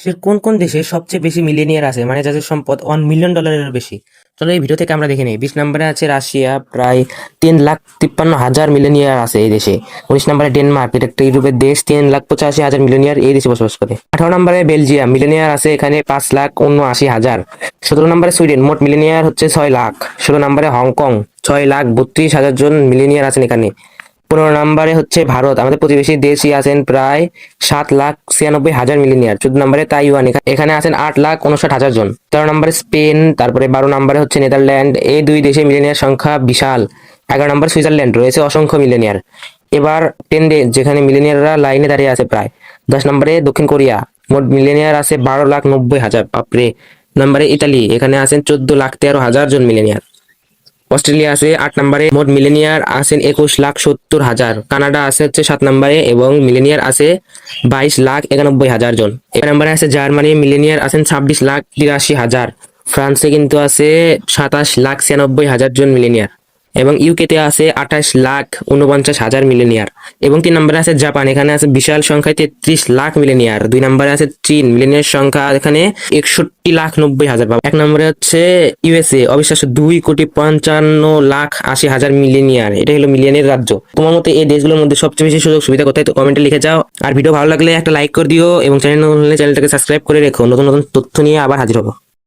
বিশ্বের কোন কোন দেশে সবচেয়ে বেশি মিলিনিয়ার আছে? মানে যাদের সম্পদ ওয়ান মিলিয়ন ডলারের বেশি। চলো এই ভিডিও থেকে আমরা দেখে নিই। বিশ নম্বরে আছে রাশিয়া, প্রায় তিন লাখ তিপ্পান্ন হাজার মিলিনিয়ার আছে এই দেশে। উনিশ নম্বরে ডেনমার্ক, এটা একটা ইউরোপের দেশ, তিন লাখ পঁচাশি হাজার মিলিনিয়ার এই দেশে বসবাস করে। আঠারো নম্বরে বেলজিয়াম মিলিনিয়ার আছে এখানে পাঁচ লাখ উনআশি হাজার। সতেরো নম্বরে সুইডেন, মোট মিলিনিয়ার হচ্ছে ছয় লাখ। ষোলো নম্বরে হংকং, ছয় লাখ বত্রিশ হাজার জন মিলিনিয়ার আছেন এখানে। পনেরো নম্বরে হচ্ছে ভারত। আমাদের প্রতিবেশী দেশই আছেন প্রায় সাত লাখ ছিয়ানব্বই হাজার মিলিনিয়ার চোদ্দ নম্বরে তাইওয়ান। এখা- এখানে আছেন আট লাখ উনষাট হাজার জন। তেরো নম্বরে স্পেন। তারপরে বারো নম্বরে হচ্ছে নেদারল্যান্ড। এই দুই দেশে মিলিনিয়ার সংখ্যা বিশাল। এগারো নম্বর সুইজারল্যান্ড। রয়েছে অসংখ্য মিলিনিয়ার এবার টেন ডে, যেখানে মিলিনিয়াররা লাইনে দাঁড়িয়ে আছে প্রায়। দশ নম্বরে দক্ষিণ কোরিয়া। মোট মিলিনিয়ার আছে বারো লাখ নব্বই হাজার। বাপরে! নম্বরে ইতালি। এখানে আছেন চোদ্দ লাখ তেরো হাজার জন মিলিনিয়ার অস্ট্রেলিয়া আছে আট নম্বরে, মোট মিলেনিয়ার আছেন একুশ লাখ সত্তর হাজার। কানাডা আছে হচ্ছে সাত নম্বরে এবং মিলেনিয়ার আছে বাইশ লাখ একানব্বই হাজার জন। এক নম্বরে আছে জার্মানি, মিলেনিয়ার আছেন ছাব্বিশ লাখ তিরাশি হাজার। ফ্রান্সে কিন্তু আছে সাতাশ লাখ ছিয়ানব্বই হাজার জন মিলেনিয়ার। এবং ইউকেতে আছে আঠাশ লাখ উনপঞ্চাশ হাজার মিলেনিয়ার। এবং তিন নম্বরে আছে জাপান, এখানে আছে বিশাল সংখ্যায় তেত্রিশ লাখ মিলেনিয়ার। দুই নম্বরে আছে চীন, মিলেনিয়ার সংখ্যা এখানে একষট্টি লাখ নব্বই হাজার পাবে। এক নম্বরে হচ্ছে ইউএসএ অবিশ্বাস্য দুই কোটি পঞ্চান্ন লাখ আশি হাজার মিলিনিয়ার। এটা হলো মিলিয়নের রাজ্য। তোমার মতে এই দেশগুলোর মধ্যে সবচেয়ে বেশি সুযোগ সুবিধা কোথায়? তো কমেন্টে লিখে যাও। আর ভিডিও ভালো লাগলে একটা লাইক করে দিও এবং চ্যানেল চ্যানেলটাকে সাবস্ক্রাইব করে রেখো। নতুন নতুন তথ্য নিয়ে আবার হাজির হব।